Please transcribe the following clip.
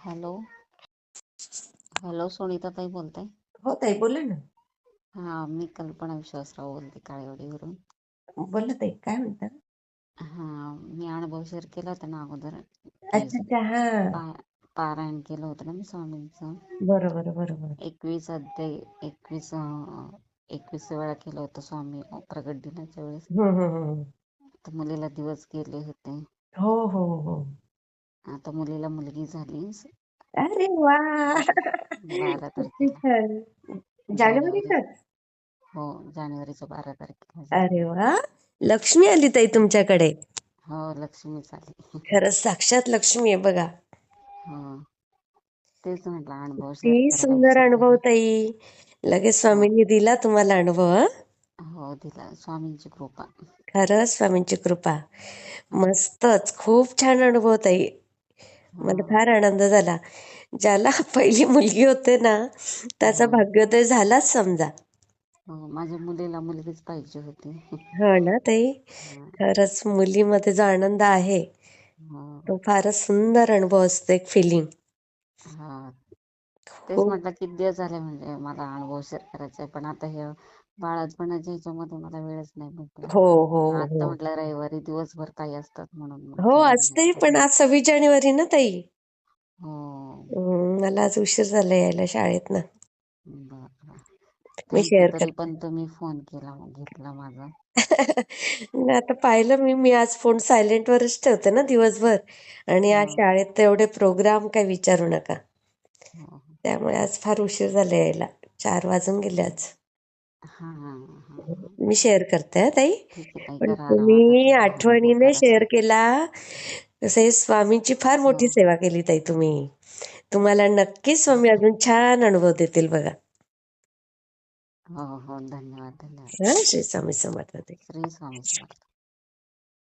Hello. Hello सुनीताताई बोलताय? हो ताई बोला ना. हा मी कल्पना विश्वासराव बोलते काळेवाडीवरून. बोला ताई काय म्हणता? हा मी अनुभव शेअर केला होता ना अगोदर. की अच्छा अच्छा हा. पा- पारायण केलं होतं ना मी स्वामींचं. बरोबर बरोबर. एकवीस अध्याय एकवीस अं, एकवीस वेळा केलं होतं स्वामी प्रगट दिनाच्या वेळेस. हम्म, हम्म, हम्म. तर मुलीला दिवस गेले होते. हो हो हो. आता मुलीला मुलगी झाली. अरे वा! बारा तारखेला. जानेवारीतच? हो जानेवारीच्या बारा तारखेला अरे वा! लक्ष्मी आली ताई तुमच्याकडे. हो लक्ष्मी झाली खरंच साक्षात लक्ष्मी आहे बघा. हो. तेच म्हटलं अनुभव किती सुंदर अनुभव ताई. लगेच स्वामींनी दिला तुम्हाला अनुभव हं? हो दिला. स्वामींची कृपा. खरंच स्वामींची कृपा. मस्तच. खूप छान अनुभव ताई. मला फार आनंद झाला. ज्याला पहिली मुलगी होते ना त्याचा हो भाग्योदय झालाच समजा. हो माझ्या मुलीला मुलगीच पाहिजे होती. हो ना ताई? हा, खरंच मुलीमध्ये जो आनंद आहे हो. तो फारच सुंदर अनुभव असतो एक फिलिंग हा. तेच खूप म्हटलं किती दिवस झाले म्हणजे मला अनुभव शेअर करायचा आहे पण आता हे बाळातपणाच्या ह्याच्यामध्ये मला वेळच नाही भेटला. हो हो आता हो. म्हटलं रविवारी दिवसभर काही असतात म्हणून मग हो असते पण आज सव्वीस जानेवारी ना ताई. हो. हम्म, मला आज उशीर झाला यायला शाळेत ना बरं. मी थँक्यू शेअर तरी पण तुम्ही फोन केला घेतला माझा. आता पाहिलं मी मी आज फोन सायलेंट वरच ठेवते ना दिवसभर. आणि आज हो शाळेत तर एवढे प्रोग्राम काय विचारू नका. हो हो. त्यामुळे आज फार उशीर झाला यायला. चार वाजून गेले आज. हा हा हा. हा. मी शेअर करते हं, ताई. पण तुम्ही आठवणीने शेअर केला. तसे स्वामींची फार हो. मोठी सेवा केली ताई तुम्ही. तुम्हाला नक्कीच स्वामी अजून छान अनुभव देतील बघा. हो हो धन्यवाद धन्यवाद. हं, श्री स्वामी समर्थ ताई. श्री स्वामी समर्थ.